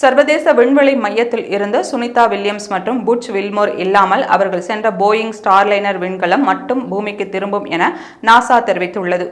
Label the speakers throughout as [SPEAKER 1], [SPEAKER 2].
[SPEAKER 1] சர்வதேச விண்வெளி மையத்தில் இருந்து சுனிதா வில்லியம்ஸ் மற்றும் புட்ச் வில்மோர் இல்லாமல் அவர்கள் சென்ற போயிங் ஸ்டார்லைனர் விண்கலம் மட்டும் பூமிக்கு திரும்பும் என நாசா தெரிவித்துள்ளது.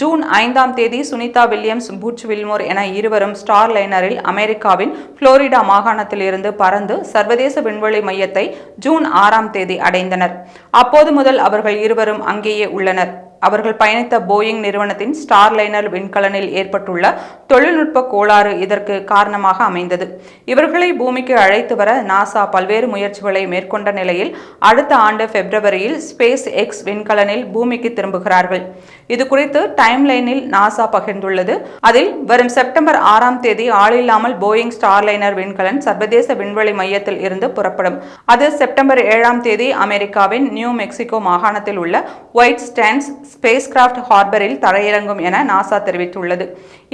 [SPEAKER 1] ஜூன் ஐந்தாம் தேதி சுனிதா வில்லியம்ஸ் புட்ச் வில்மோர் என இருவரும் ஸ்டார்லைனரில் அமெரிக்காவின் புளோரிடா மாகாணத்தில் இருந்து பறந்து சர்வதேச விண்வெளி மையத்தை ஜூன் ஆறாம் தேதி அடைந்தனர். அப்போது முதல் அவர்கள் இருவரும் அங்கேயே உள்ளனர். அவர்கள் பயணித்த போயிங் நிறுவனத்தின் ஸ்டார்லைனர் விண்கலனில் ஏற்பட்டுள்ள தொழில்நுட்ப கோளாறு இதற்கு காரணமாக அமைந்தது. இவர்களை பூமிக்கு அழைத்து வர நாசா பல்வேறு முயற்சிகளை மேற்கொண்ட நிலையில் அடுத்த ஆண்டு பிப்ரவரியில் ஸ்பேஸ் எக்ஸ் விண்கலனில் பூமிக்கு திரும்புகிறார்கள். இது குறித்து டைம் லைனில் நாசா பகிர்ந்துள்ளது. அதில் வரும் செப்டம்பர் ஆறாம் தேதி ஆளில்லாமல் போயிங் ஸ்டார்லைனர் விண்கலன் சர்வதேச விண்வெளி மையத்தில் இருந்து புறப்படும். அது செப்டம்பர் ஏழாம் தேதி அமெரிக்காவின் நியூ மெக்சிகோ மாகாணத்தில் உள்ள ஒயிட் ஸ்டான்ஸ் ஸ்பேஸ் கிராஃப்ட் ஹார்பரில் தரையிறங்கும் என நாசா தெரிவித்துள்ளது.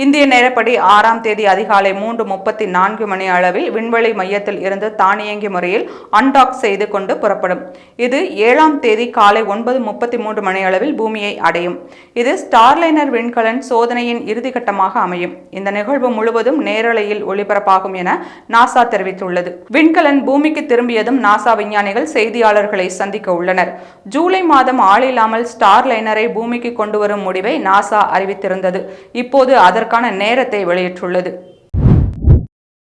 [SPEAKER 1] இந்திய நேரப்படி ஆறாம் தேதி அதிகாலை மூன்று முப்பத்தி நான்கு மணி அளவில் விண்வெளி மையத்தில் இருந்து தானியங்கி முறையில் அன்டாக் செய்து கொண்டு புறப்படும். இது ஏழாம் தேதி காலை ஒன்பது முப்பத்தி மூன்று மணி அளவில் பூமியை அடையும். இது ஸ்டார்லைனர் விண்கலன் சோதனையின் இறுதிக்கட்டமாக அமையும். இந்த நிகழ்வு முழுவதும் நேரலையில் ஒளிபரப்பாகும் என நாசா தெரிவித்துள்ளது. விண்கலன் பூமிக்கு திரும்பியதும் நாசா விஞ்ஞானிகள் செய்தியாளர்களை சந்திக்க உள்ளனர். ஜூலை மாதம் ஆளில்லாமல் ஸ்டார்லைனரை பூமிக்கு கொண்டு வரும் முடிவை நாசா அறிவித்திருந்தது. இப்போது அதற்கான நேரத்தை வெளியிட்டுள்ளது.